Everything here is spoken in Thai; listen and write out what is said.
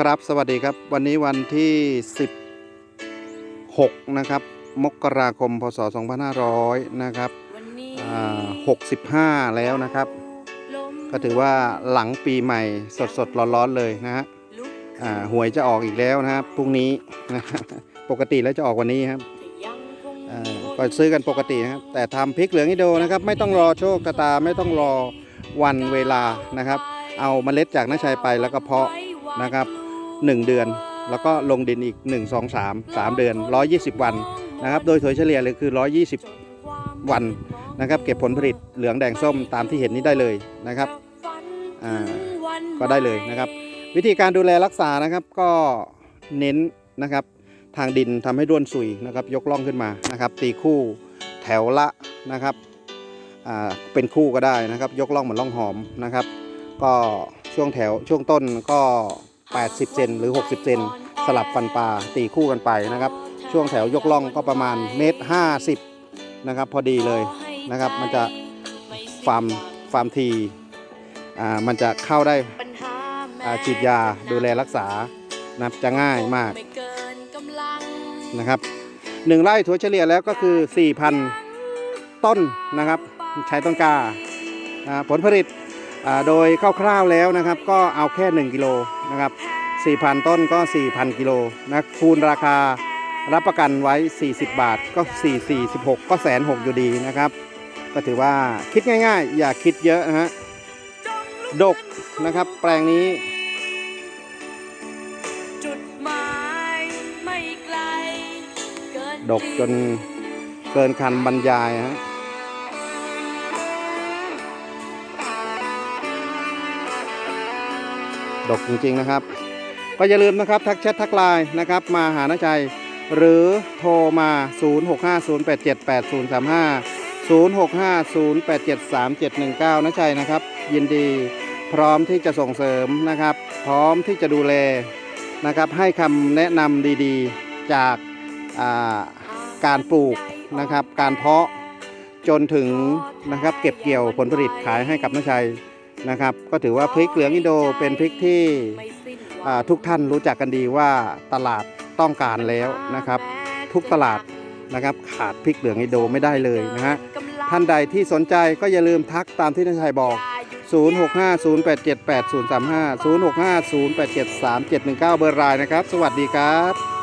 ครับสวัสดีครับวันนี้วันที่ 16 นะครับ มกราคมพศ 2500 นะครับอ่า65 แล้วนะครับ ก็ถือว่าหลังปีใหม่สดสดๆร้อนๆเลยนะฮะอ่าหวยจะออกอีกแล้วนะครับพรุ่งนี้นะปกติแล้วจะออกวันนี้ครับอ่าก็ซื้อกันปกตินะครับ แต่ทำพริกเหลืองอินโดนะครับ ไม่ต้องรอโชคชะตาไม่ต้องรอวันเวลานะครับ เอาเมล็ดจากน้าชัยไปแล้วก็เพาะนะครับ 1 เดือน แล้วก็ลงดินอีก 1 2 3 3 เดือน 120 วันนะครับ โดยถั่วเฉลี่ยเลยคือ 120 วันนะครับ เก็บผลผลิตเหลืองแดงส้มตามที่เห็นนี้ได้เลยนะครับอ่าก็ได้เลยนะครับ วิธีการดูแลรักษานะครับก็เน้นนะครับทางดินทำให้ร่วนสุยนะครับ ยกล่องขึ้นมานะครับ ตีคู่แถวละนะครับอ่าเป็นคู่ก็ได้นะครับ ยกล่องเหมือนล่องหอมนะครับ ก็ช่วงแถวช่วงต้นก็ 80 เซนหรือ 60 เซนสลับฟันปลาตีคู่กันไปนะครับ ช่วงแถวยกล่องก็ประมาณเมตร50นะครับพอดีเลยนะครับ มันจะฟาร์มฟาร์มทีอ่ามันจะเข้าได้อ่าฉีดยาดูแลรักษานับจะง่ายมากนะครับหนึ่งไร่ถั่วเฉลี่ยแล้วก็คือ 4,000 ต้นนะครับ ใช้ต้นกาผลผลิต โดยคร่าวๆแล้วนะครับ ก็เอาแค่ 1 กิโลนะครับ 4,000 ต้นก็ 4,000 กิโลนะคูณราคารับประกันไว้ 40 บาทก็ 4 4 16 ก็แสนหกอยู่ดีนะครับ ก็ถือว่าคิดง่าย ๆ อย่าคิดเยอะนะฮะดกนะครับแปลงนี้จุดหมายไม่ไกลเกินดกจนเกินคันบรรยายฮะ ดกจริงๆนะครับ ก็อย่าลืมนะครับทักแชททักไลน์นะครับมาหาน้าใจ หรือโทรมา 0650878035 0650873719น้าใจนะครับ ยินดีพร้อมที่จะส่งเสริมนะครับ พร้อมที่จะดูแลนะครับ ให้คำแนะนำดีๆจากาการปลูกนะครับ การเพาะจนถึงนะครับ เก็บเกี่ยวผลผลิตขายให้กับน้าชัย นะครับ ก็ถือว่าพริกเหลืองอินโดเป็นพริกที่ทุกท่านรู้จักกันดีว่าตลาดต้องการแล้วนะครับ ทุกตลาดนะครับขาดพริกเหลืองอินโดไม่ได้เลยนะฮะท่านใดที่สนใจก็อย่าลืมทักตามที่นายชัยบอก 0650878035 0650873719 เบอร์ไลน์นะครับ สวัสดีครับ